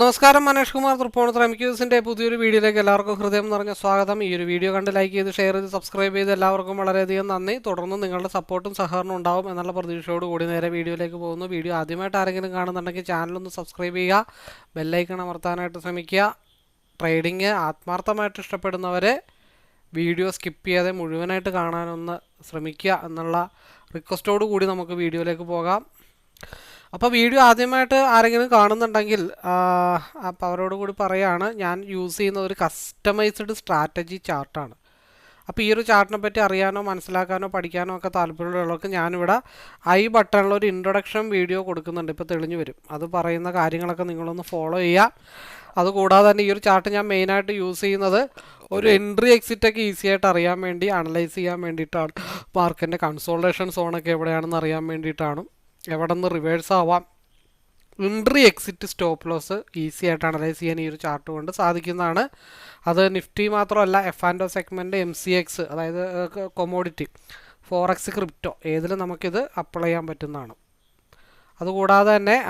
നമസ്കാരം മനേഷ് കുമാർ തൃപ്പോണത്ര ത്രമിക്യൂസിന്റെ പുതിയൊരു വീഡിയോയിലേക്ക് എല്ലാവർക്കും ഹൃദയം നിറഞ്ഞ സ്വാഗതം. ഈ ഒരു വീഡിയോ കണ്ട് ലൈക്ക് ചെയ്ത് ഷെയർ ചെയ്ത് സബ്സ്ക്രൈബ് ചെയ്ത് എല്ലാവർക്കും വളരെയധികം നന്ദി. തുടർന്ന് നിങ്ങളുടെ സപ്പോർട്ടും സഹകരണവും ഉണ്ടാവും എന്നുള്ള പ്രതീക്ഷയോട് കൂടി നേരെ വീഡിയോയിലേക്ക് പോകുന്നു. വീഡിയോ ആദ്യമായിട്ട് ആരെങ്കിലും കാണുന്നുണ്ടെങ്കിൽ ചാനലൊന്ന് സബ്സ്ക്രൈബ് ചെയ്യുക ബെല്ലൈക്കൺ അമർത്താനായിട്ട് ശ്രമിക്കുക. ട്രേഡിങ് ആത്മാർത്ഥമായിട്ട് ഇഷ്ടപ്പെടുന്നവരെ വീഡിയോ സ്കിപ്പ് ചെയ്യാതെ മുഴുവനായിട്ട് കാണാനൊന്ന് ശ്രമിക്കുക എന്നുള്ള റിക്വസ്റ്റോടു കൂടി നമുക്ക് വീഡിയോയിലേക്ക് പോകാം. അപ്പോൾ വീഡിയോ ആദ്യമായിട്ട് ആരെങ്കിലും കാണുന്നുണ്ടെങ്കിൽ അപ്പോൾ അവരോട് കൂടി പറയുകയാണ് ഞാൻ യൂസ് ചെയ്യുന്ന ഒരു കസ്റ്റമൈസ്ഡ് സ്ട്രാറ്റജി ചാർട്ടാണ്. അപ്പോൾ ഈ ഒരു ചാർട്ടിനെ പറ്റി അറിയാനോ മനസ്സിലാക്കാനോ പഠിക്കാനോ ഒക്കെ താല്പര്യമുള്ളവർക്ക് ഞാനിവിടെ ഐ ബട്ടണിൽ ഒരു ഇൻട്രൊഡക്ഷൻ വീഡിയോ കൊടുക്കുന്നുണ്ട്. ഇപ്പോൾ തെളിഞ്ഞു വരും. അത് പറയുന്ന കാര്യങ്ങളൊക്കെ നിങ്ങളൊന്ന് ഫോളോ ചെയ്യുക. അതുകൂടാതെ തന്നെ ഈ ഒരു ചാർട്ട് ഞാൻ മെയിനായിട്ട് യൂസ് ചെയ്യുന്നത് ഒരു എൻട്രി എക്സിറ്റ് ഒക്കെ ഈസി ആയിട്ട് അറിയാൻ വേണ്ടി അനലൈസ് ചെയ്യാൻ വേണ്ടിയിട്ടാണ്. മാർക്കറ്റിന്റെ കൺസോൾട്ടേഷൻ സോണൊക്കെ എവിടെയാണെന്ന് അറിയാൻ വേണ്ടിയിട്ടാണ്. എവിടെ നിന്ന് റിവേഴ്സ് ആവാം entry exit stop loss easy ആയിട്ട് അനലൈസ് ചെയ്യാൻ ഈ ഒരു ചാർട്ട് കൊണ്ട് സാധിക്കുന്നതാണ്. അത് നിഫ്റ്റി മാത്രമല്ല F and O segment M C X അതായത് കൊമോഡിറ്റി ഫോറക്സ് ക്രിപ്റ്റോ ഏതിലും നമുക്കിത് അപ്ലൈ ചെയ്യാൻ പറ്റുന്നതാണ്. അതുകൂടാതെ തന്നെ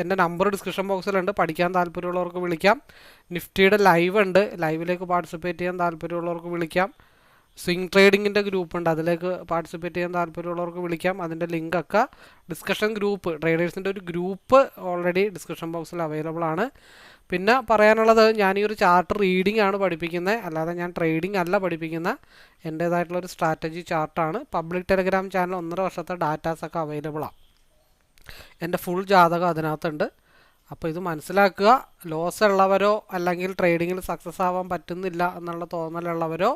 എന്റെ നമ്പർ ഡിസ്ക്രിപ്ഷൻ ബോക്സിലുണ്ട് പഠിക്കാൻ താല്പര്യമുള്ളവർക്ക് വിളിക്കാം. നിഫ്റ്റിയുടെ ലൈവ് ഉണ്ട്. ലൈവിലേക്ക് പാർട്ടിസിപ്പേറ്റ് ചെയ്യാൻ താല്പര്യമുള്ളവർക്ക് വിളിക്കാം. സ്വിംഗ് ട്രേഡിങ്ങിന്റെ ഗ്രൂപ്പ് ഉണ്ട് അതിലേക്ക് പാർട്ടിസിപ്പേറ്റ് ചെയ്യാൻ താല്പര്യമുള്ളവർക്ക് വിളിക്കാം. അതിന്റെ ലിങ്കൊക്കെ ഡിസ്കഷൻ ഗ്രൂപ്പ് ട്രേഡേഴ്സിന്റെ ഒരു ഗ്രൂപ്പ് ഓൾറെഡി ഡിസ്കഷൻ ബോക്സിൽ അവൈലബിൾ ആണ്. പിന്നെ പറയാനുള്ളത് ഞാൻ ഈ ഒരു ചാർട്ട് റീഡിംഗ് ആണ് പഠിപ്പിക്കുന്നത് അല്ലാതെ ഞാൻ ട്രേഡിംഗ് അല്ല പഠിപ്പിക്കുന്ന. എന്റേതായിട്ടുള്ള ഒരു സ്ട്രാറ്റജി ചാർട്ടാണ്. പബ്ലിക് ടെലിഗ്രാം ചാനൽ ഒന്നര വർഷത്തെ ഡാറ്റാസൊക്കെ അവൈലബിളാണ് എന്റെ ഫുൾ ജാതകം അതിനകത്തുണ്ട്. അപ്പോൾ ഇത് മനസ്സിലാക്കുക. ലോസ് ഉള്ളവരോ അല്ലെങ്കിൽ ട്രേഡിങ്ങിൽ സക്സസ് ആവാൻ പറ്റുന്നില്ല എന്നുള്ള തോന്നലുള്ളവരോ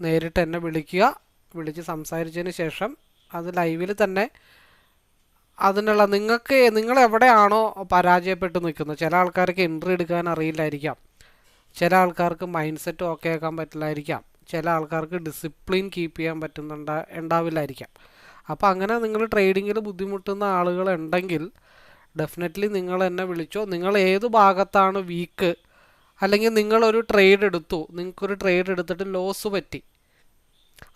നേരിട്ട് എന്നെ വിളിക്കുക. വിളിച്ച് സംസാരിച്ചതിന് ശേഷം അത് ലൈവിൽ തന്നെ അതിനുള്ള നിങ്ങൾക്ക് നിങ്ങൾ എവിടെയാണോ പരാജയപ്പെട്ട് നിൽക്കുന്നത്. ചില ആൾക്കാർക്ക് എൻട്രി എടുക്കാൻ അറിയില്ലായിരിക്കാം. ചില ആൾക്കാർക്ക് മൈൻഡ് സെറ്റ് ഓക്കെ ആക്കാൻ പറ്റില്ലായിരിക്കാം. ചില ആൾക്കാർക്ക് ഡിസിപ്ലിൻ കീപ്പ് ചെയ്യാൻ പറ്റുന്നുണ്ട ഉണ്ടാവില്ലായിരിക്കാം. അപ്പോൾ അങ്ങനെ നിങ്ങൾ ട്രേഡിങ്ങിൽ ബുദ്ധിമുട്ടുന്ന ആളുകൾ ഉണ്ടെങ്കിൽ ഡെഫിനറ്റ്ലി നിങ്ങൾ എന്നെ വിളിച്ചോ. നിങ്ങൾ ഏത് ഭാഗത്താണ് വീക്ക് അല്ലെങ്കിൽ നിങ്ങളൊരു ട്രേഡ് എടുത്തു. നിങ്ങൾക്കൊരു ട്രേഡ് എടുത്തിട്ട് ലോസ് പറ്റി.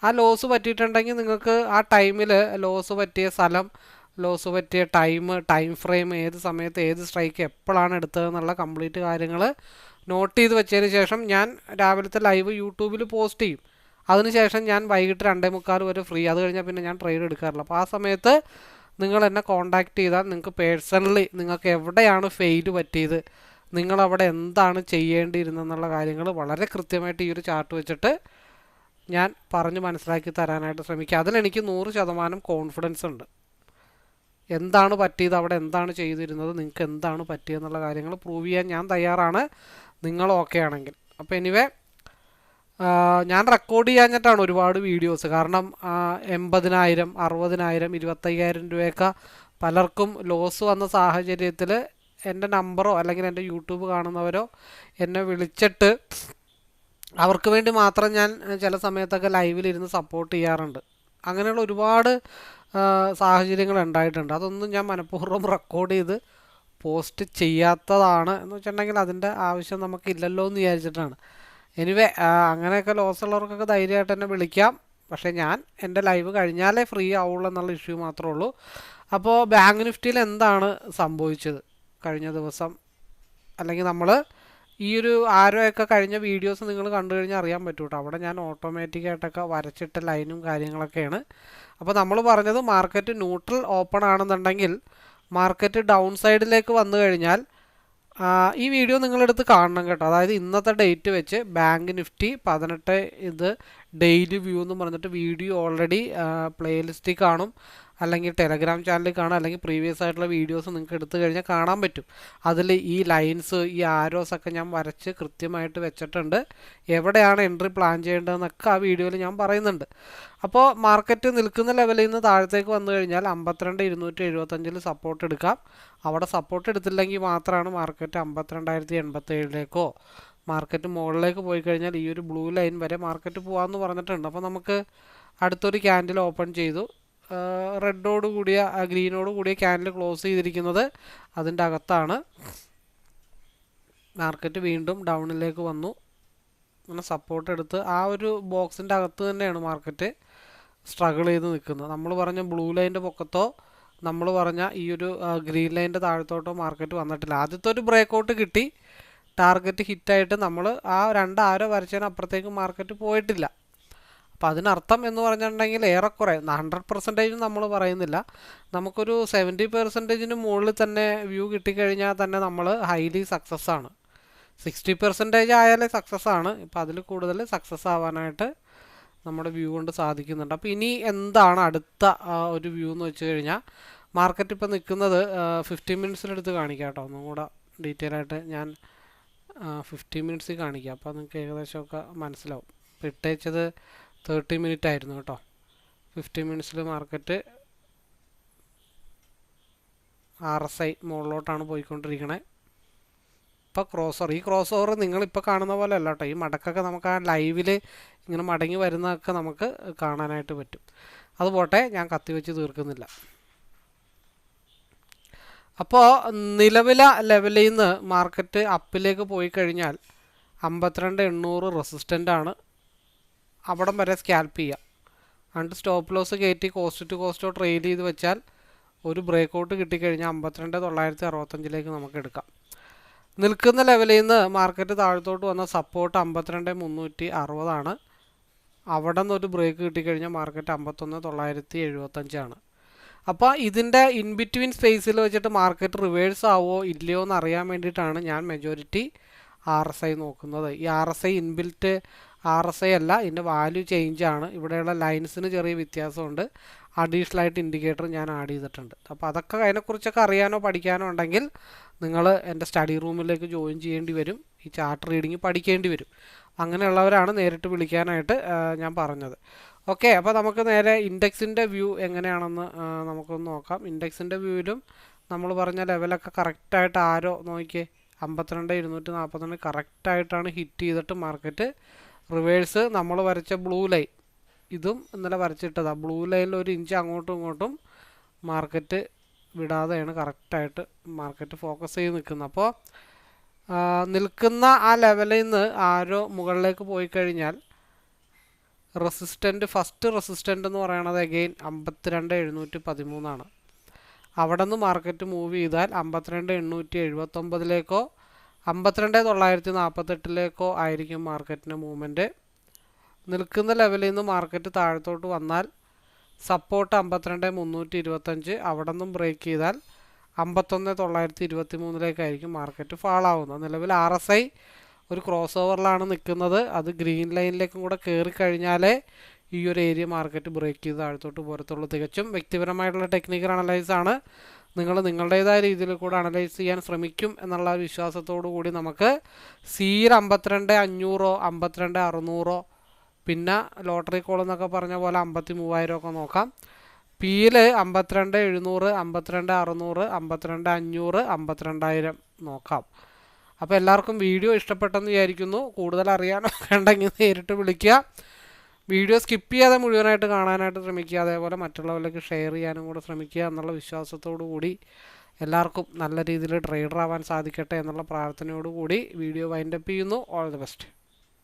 ആ ലോസ് പറ്റിയിട്ടുണ്ടെങ്കിൽ നിങ്ങൾക്ക് ആ ടൈമിൽ ലോസ് പറ്റിയ സ്ഥലം ലോസ് പറ്റിയ ടൈം ടൈം ഫ്രെയിം ഏത് സമയത്ത് ഏത് സ്ട്രൈക്ക് എപ്പോഴാണ് എടുത്തതെന്നുള്ള കംപ്ലീറ്റ് കാര്യങ്ങൾ നോട്ട് ചെയ്ത് വെച്ചതിന് ശേഷം ഞാൻ രാവിലത്തെ ലൈവ് യൂട്യൂബിൽ പോസ്റ്റ് ചെയ്യും. അതിനുശേഷം ഞാൻ വൈകിട്ട് രണ്ടേ മുക്കാൽ വരെ ഫ്രീ അത് കഴിഞ്ഞാൽ പിന്നെ ഞാൻ ട്രേഡ് എടുക്കാറില്ല. അപ്പോൾ ആ സമയത്ത് നിങ്ങൾ എന്നെ കോൺടാക്റ്റ് ചെയ്താൽ നിങ്ങൾക്ക് പേഴ്സണലി നിങ്ങൾക്ക് എവിടെയാണ് ഫെയിൽ പറ്റിയത്? നിങ്ങളവിടെ എന്താണ് ചെയ്യേണ്ടിയിരുന്നെന്നുള്ള കാര്യങ്ങൾ വളരെ കൃത്യമായിട്ട് ഈ ഒരു ചാർട്ട് വെച്ചിട്ട് ഞാൻ പറഞ്ഞ് മനസ്സിലാക്കി തരാനായിട്ട് ശ്രമിക്കുക അതിലെനിക്ക് നൂറ് ശതമാനം കോൺഫിഡൻസ് ഉണ്ട്. എന്താണ് പറ്റിയത് അവിടെ എന്താണ് ചെയ്തിരുന്നത് നിങ്ങൾക്ക് എന്താണ് പറ്റിയെന്നുള്ള കാര്യങ്ങൾ പ്രൂവ് ചെയ്യാൻ ഞാൻ തയ്യാറാണ്. നിങ്ങൾ ഓക്കെ ആണെങ്കിൽ. അപ്പോൾ എനിവേ ഞാൻ റെക്കോർഡ് ചെയ്യാഞ്ഞിട്ടാണ് ഒരുപാട് വീഡിയോസ് കാരണം എൺപതിനായിരം അറുപതിനായിരം ഇരുപത്തയ്യായിരം രൂപയൊക്കെ പലർക്കും ലോസ് വന്ന സാഹചര്യത്തിൽ എന്റെ നമ്പറോ അല്ലെങ്കിൽ എന്റെ യൂട്യൂബ് കാണുന്നവരോ എന്നെ വിളിച്ചിട്ട് അവർക്ക് വേണ്ടി മാത്രം ഞാൻ ചില സമയത്തൊക്കെ ലൈവിലിരുന്ന് സപ്പോർട്ട് ചെയ്യാറുണ്ട്. അങ്ങനെയുള്ള ഒരുപാട് സാഹചര്യങ്ങൾ ഉണ്ടായിട്ടുണ്ട്. അതൊന്നും ഞാൻ മനഃപൂർവം റെക്കോർഡ് ചെയ്ത് പോസ്റ്റ് ചെയ്യാത്തതാണ് എന്ന് വെച്ചിട്ടുണ്ടെങ്കിൽ അതിന്റെ ആവശ്യം നമുക്കില്ലല്ലോ എന്ന് വിചാരിച്ചിട്ടാണ്. എനിവേ അങ്ങനെയൊക്കെ ലോസ് ഉള്ളവർക്കൊക്കെ ധൈര്യമായിട്ട് എന്നെ വിളിക്കാം. പക്ഷേ ഞാൻ എന്റെ ലൈവ് കഴിഞ്ഞാലേ ഫ്രീ ആവുള്ളൂ എന്നുള്ള ഇഷ്യൂ മാത്രമേ ഉള്ളൂ. അപ്പോൾ ബാങ്ക് നിഫ്റ്റിയിൽ എന്താണ് സംഭവിച്ചത്? കഴിഞ്ഞ ദിവസം. അല്ലെങ്കിൽ നമ്മൾ ഈ ഒരു ആരോയൊക്കെ കഴിഞ്ഞ വീഡിയോസ് നിങ്ങൾ കണ്ടു കഴിഞ്ഞാൽ അറിയാൻ പറ്റും കേട്ടോ അവിടെ ഞാൻ ഓട്ടോമാറ്റിക്കായിട്ടൊക്കെ വരച്ചിട്ട ലൈനും കാര്യങ്ങളൊക്കെയാണ്. അപ്പോൾ നമ്മൾ പറഞ്ഞത് മാർക്കറ്റ് ന്യൂട്രൽ ഓപ്പൺ ആണെന്നുണ്ടെങ്കിൽ മാർക്കറ്റ് ഡൗൺ സൈഡിലേക്ക് വന്നു കഴിഞ്ഞാൽ ഈ വീഡിയോ നിങ്ങളെടുത്ത് കാണണം കേട്ടോ. അതായത് ഇന്നത്തെ ഡേറ്റ് വെച്ച് ബാങ്ക് നിഫ്റ്റി പതിനെട്ട് ഇത് ഡെയിലി വ്യൂ എന്ന് പറഞ്ഞിട്ട് വീഡിയോ ഓൾറെഡി പ്ലേലിസ്റ്റിൽ കാണും. അല്ലെങ്കിൽ ടെലഗ്രാം ചാനലിൽ കാണാം അല്ലെങ്കിൽ പ്രീവിയസ് ആയിട്ടുള്ള വീഡിയോസ് നിങ്ങൾക്ക് എടുത്തു കഴിഞ്ഞാൽ കാണാൻ പറ്റും. അതിൽ ഈ ലൈൻസ് ഈ ആരോസ് ഒക്കെ ഞാൻ വരച്ച് കൃത്യമായിട്ട് വെച്ചിട്ടുണ്ട്. എവിടെയാണ് എൻട്രി പ്ലാൻ ചെയ്യേണ്ടതെന്നൊക്കെ ആ വീഡിയോയിൽ ഞാൻ പറയുന്നുണ്ട്. അപ്പോൾ മാർക്കറ്റ് നിൽക്കുന്ന ലെവലിൽ നിന്ന് താഴത്തേക്ക് വന്നു കഴിഞ്ഞാൽ അമ്പത്തിരണ്ട് ഇരുന്നൂറ്റി എഴുപത്തഞ്ചിൽ സപ്പോർട്ട് എടുക്കാം. അവിടെ സപ്പോർട്ട് എടുത്തില്ലെങ്കിൽ മാത്രമാണ് മാർക്കറ്റ് അമ്പത്തിരണ്ടായിരത്തി എൺപത്തേഴിലേക്കോ മാർക്കറ്റ് മുകളിലേക്ക് പോയി കഴിഞ്ഞാൽ ഈ ഒരു ബ്ലൂ ലൈൻ വരെ മാർക്കറ്റ് പോകാമെന്ന് പറഞ്ഞിട്ടുണ്ട്. അപ്പോൾ നമുക്ക് അടുത്തൊരു ക്യാൻഡിൽ ഓപ്പൺ ചെയ്തു. റെഡോട് കൂടിയ ഗ്രീനോട് കൂടിയ ക്യാൻഡിൽ ക്ലോസ് ചെയ്തിരിക്കുന്നത് അതിന്റെ അകത്താണ്. മാർക്കറ്റ് വീണ്ടും ഡൗണിലേക്ക് വന്നു. അങ്ങനെ സപ്പോർട്ട് എടുത്ത് ആ ഒരു ബോക്സിന്റെ അകത്ത് തന്നെയാണ് മാർക്കറ്റ് സ്ട്രഗിൾ ചെയ്ത് നിൽക്കുന്നത്. നമ്മൾ പറഞ്ഞ ബ്ലൂ ലൈന്റെ പൊക്കത്തോ നമ്മൾ പറഞ്ഞ ഈ ഒരു ഗ്രീൻ ലൈന്റെ താഴത്തോട്ടോ മാർക്കറ്റ് വന്നിട്ടില്ല. ആദ്യത്തെ ഒരു ബ്രേക്കൗട്ട് കിട്ടി. ടാർഗറ്റ് ഹിറ്റായിട്ട് നമ്മൾ ആ രണ്ട് ആരോ വരച്ചതിന് അപ്പുറത്തേക്ക് മാർക്കറ്റ് പോയിട്ടില്ല. അപ്പം അതിനർത്ഥം എന്ന് പറഞ്ഞിട്ടുണ്ടെങ്കിൽ ഏറെക്കുറെ ഹൺഡ്രഡ് പെർസെന്റേജ് നമ്മൾ പറയുന്നില്ല. നമുക്കൊരു സെവന്റി പെർസെന്റേജിന് മുകളിൽ തന്നെ വ്യൂ കിട്ടിക്കഴിഞ്ഞാൽ തന്നെ നമ്മൾ ഹൈലി സക്സസ് ആണ്. സിക്സ്റ്റി പെർസെന്റേജ് ആയാലേ സക്സസ് ആണ്. ഇപ്പം അതിൽ കൂടുതൽ സക്സസ് ആവാനായിട്ട് നമ്മുടെ വ്യൂ കൊണ്ട് സാധിക്കുന്നുണ്ട്. അപ്പോൾ ഇനി എന്താണ് അടുത്ത ഒരു വ്യൂ എന്ന് വെച്ച് കഴിഞ്ഞാൽ മാർക്കറ്റ് ഇപ്പോൾ നിൽക്കുന്നത് ഫിഫ്റ്റി മിനിറ്റ്സിനെടുത്ത് കാണിക്കാം കേട്ടോ. ഒന്നും കൂടെ ഡീറ്റെയിൽ ആയിട്ട് ഞാൻ ഫിഫ്റ്റി മിനിറ്റ്സിൽ കാണിക്കാം. അപ്പോൾ നിങ്ങൾക്ക് ഏകദേശമൊക്കെ മനസ്സിലാവും. ഇപ്പോൾ ഇട്ടേച്ചത് തേർട്ടി മിനിറ്റ് ആയിരുന്നു കേട്ടോ. ഫിഫ്റ്റി മിനിറ്റ്സിൽ മാർക്കറ്റ് ആർ എസ് ഐ മുകളിലോട്ടാണ് പോയിക്കൊണ്ടിരിക്കണേ. ഇപ്പോൾ ക്രോസ് ഓവർ ഈ ക്രോസ് ഓവർ നിങ്ങളിപ്പോൾ കാണുന്ന പോലെ അല്ല കേട്ടോ. ഈ മടക്കൊക്കെ നമുക്ക് ആ ലൈവിൽ ഇങ്ങനെ മടങ്ങി വരുന്നതൊക്കെ നമുക്ക് കാണാനായിട്ട് പറ്റും. അത് പോട്ടെ ഞാൻ കത്തിവെച്ച് തീർക്കുന്നില്ല. അപ്പോൾ നിലവിലെ ലെവലിൽ നിന്ന് മാർക്കറ്റ് അപ്പിലേക്ക് പോയി കഴിഞ്ഞാൽ അമ്പത്തിരണ്ട് എണ്ണൂറ് റെസിസ്റ്റന്റ് ആണ് അവിടം വരെ സ്കാൽപ്പ് ചെയ്യാം. എന്നിട്ട് സ്റ്റോപ്പ് ലോസ് കയറ്റി കോസ്റ്റ് ടു കോസ്റ്റോ ട്രെയിൽ ചെയ്ത് വെച്ചാൽ ഒരു ബ്രേക്ക് ഔട്ട് കിട്ടിക്കഴിഞ്ഞാൽ അമ്പത്തിരണ്ട് തൊള്ളായിരത്തി അറുപത്തഞ്ചിലേക്ക് നമുക്ക് എടുക്കാം. നിൽക്കുന്ന ലെവലിൽ നിന്ന് മാർക്കറ്റ് താഴത്തോട്ട് വന്ന സപ്പോർട്ട് അമ്പത്തിരണ്ട് മുന്നൂറ്റി അറുപതാണ് അവിടെ നിന്ന് ഒരു ബ്രേക്ക് കിട്ടിക്കഴിഞ്ഞാൽ മാർക്കറ്റ് അമ്പത്തൊന്ന് തൊള്ളായിരത്തി എഴുപത്തഞ്ചാണ് അപ്പോൾ ഇതിന്റെ ഇൻ ബിറ്റ്വീൻ സ്പേസിൽ വെച്ചിട്ട് മാർക്കറ്റ് റിവേഴ്സ് ആവുമോ ഇല്ലയോ എന്ന് അറിയാൻ വേണ്ടിയിട്ടാണ് ഞാൻ മെജോറിറ്റി ആർ എസ് ഐ നോക്കുന്നത്. ഈ R S I inbuilt R S I അല്ല ഇതിന്റെ വാല്യൂ ചേഞ്ച് ആണ്. ഇവിടെയുള്ള ലൈൻസിന് ചെറിയ വ്യത്യാസമുണ്ട്. അഡീഷണൽ ആയിട്ട് ഇൻഡിക്കേറ്റർ ഞാൻ ആഡ് ചെയ്തിട്ടുണ്ട്. അപ്പോൾ അതൊക്കെ അതിനെക്കുറിച്ചൊക്കെ അറിയാനോ പഠിക്കാനോ ഉണ്ടെങ്കിൽ നിങ്ങൾ എന്റെ സ്റ്റഡി റൂമിലേക്ക് ജോയിൻ ചെയ്യേണ്ടി വരും. ഈ ചാർട്ട് റീഡിങ് പഠിക്കേണ്ടി വരും. അങ്ങനെയുള്ളവരാണ് നേരിട്ട് വിളിക്കാനായിട്ട് ഞാൻ പറഞ്ഞത്. ഓക്കെ അപ്പോൾ നമുക്ക് നേരെ ഇൻഡെക്സിന്റെ വ്യൂ എങ്ങനെയാണെന്ന് നമുക്കൊന്ന് നോക്കാം. ഇൻഡെക്സിന്റെ വ്യൂവിലും നമ്മൾ പറഞ്ഞ ലെവലൊക്കെ കറക്റ്റായിട്ട് ആരോ നോക്കിയേ അമ്പത്തിരണ്ട് ഇരുന്നൂറ്റി നാൽപ്പത്തിരണ്ട് കറക്റ്റായിട്ടാണ് ഹിറ്റ് ചെയ്തിട്ട് മാർക്കറ്റ് റിവേഴ്സ് നമ്മൾ വരച്ച ബ്ലൂ ലൈൻ ഇതും ഇന്നലെ വരച്ചിട്ടതാണ് ബ്ലൂ ലൈനിൽ ഒരു ഇഞ്ച് അങ്ങോട്ടും ഇങ്ങോട്ടും മാർക്കറ്റ് വിടാതെയാണ് കറക്റ്റായിട്ട് മാർക്കറ്റ് ഫോക്കസ് ചെയ്ത് നിൽക്കുന്നത്. അപ്പോൾ നിൽക്കുന്ന ആ ലെവലിൽ നിന്ന് ആരോ മുകളിലേക്ക് പോയി കഴിഞ്ഞാൽ റെസിസ്റ്റന്റ് ഫസ്റ്റ് റെസിസ്റ്റന്റ് എന്ന് പറയണത് അഗെയിൻ അമ്പത്തിരണ്ട് എഴുന്നൂറ്റി പതിമൂന്നാണ് അവിടെ നിന്ന് മാർക്കറ്റ് മൂവ് ചെയ്താൽ അമ്പത്തിരണ്ട് എണ്ണൂറ്റി എഴുപത്തൊമ്പതിലേക്കോ അമ്പത്തിരണ്ട് തൊള്ളായിരത്തി നാൽപ്പത്തെട്ടിലേക്കോ ആയിരിക്കും മാർക്കറ്റിന്റെ മൂവ്മെന്റ് നിൽക്കുന്ന ലെവലിൽ നിന്ന് മാർക്കറ്റ് താഴത്തോട്ട് വന്നാൽ സപ്പോർട്ട് അമ്പത്തിരണ്ട് മുന്നൂറ്റി ഇരുപത്തഞ്ച്. അവിടെ നിന്നും ബ്രേക്ക് ചെയ്താൽ അമ്പത്തൊന്ന് തൊള്ളായിരത്തി ഇരുപത്തി മൂന്നിലേക്കായിരിക്കും മാർക്കറ്റ് ഫാളാവുന്നത്. നിലവിൽ ആർ എസ് ഐ ഒരു ക്രോസ് ഓവറിലാണ് നിൽക്കുന്നത്. അത് ഗ്രീൻ ലൈനിലേക്കും കൂടെ കയറി കഴിഞ്ഞാലേ ഈ ഒരു ഏരിയ മാർക്കറ്റ് ബ്രേക്ക് ചെയ്ത് താഴത്തോട്ട് പോരത്തുള്ളൂ. തികച്ചും വ്യക്തിപരമായിട്ടുള്ള ടെക്നിക്കൽ അനലൈസ് ആണ്. നിങ്ങൾ നിങ്ങളുടേതായ രീതിയിൽ കൂടെ അനലൈസ് ചെയ്യാൻ ശ്രമിക്കും എന്നുള്ള വിശ്വാസത്തോടു കൂടി നമുക്ക് സീർ അമ്പത്തിരണ്ട് അഞ്ഞൂറോ അമ്പത്തിരണ്ട് അറുന്നൂറോ പിന്നെ ലോട്ടറി കോൾ എന്നൊക്കെ പറഞ്ഞ പോലെ അമ്പത്തി മൂവായിരം ഒക്കെ നോക്കാം. പിയിൽ അമ്പത്തിരണ്ട് എഴുന്നൂറ് അമ്പത്തിരണ്ട് അറുന്നൂറ് അമ്പത്തിരണ്ട് അഞ്ഞൂറ് അമ്പത്തിരണ്ടായിരം നോക്കാം. അപ്പോൾ എല്ലാവർക്കും വീഡിയോ ഇഷ്ടപ്പെട്ടെന്ന് വിചാരിക്കുന്നു. കൂടുതൽ അറിയാനോ ഉണ്ടെങ്കിൽ നേരിട്ട് വിളിക്കുക. വീഡിയോ സ്കിപ്പ് ചെയ്യാതെ മുഴുവനായിട്ട് കാണാനായിട്ട് ശ്രമിക്കുക അതേപോലെ മറ്റുള്ളവരിലേക്ക് ഷെയർ ചെയ്യാനും കൂടെ ശ്രമിക്കുക എന്നുള്ള വിശ്വാസത്തോടു കൂടി എല്ലാവർക്കും നല്ല രീതിയിൽ ട്രേഡർ ആവാൻ സാധിക്കട്ടെ എന്നുള്ള പ്രാർത്ഥനയോടുകൂടി വീഡിയോ വൈൻഡപ്പ് ചെയ്യുന്നു. All the best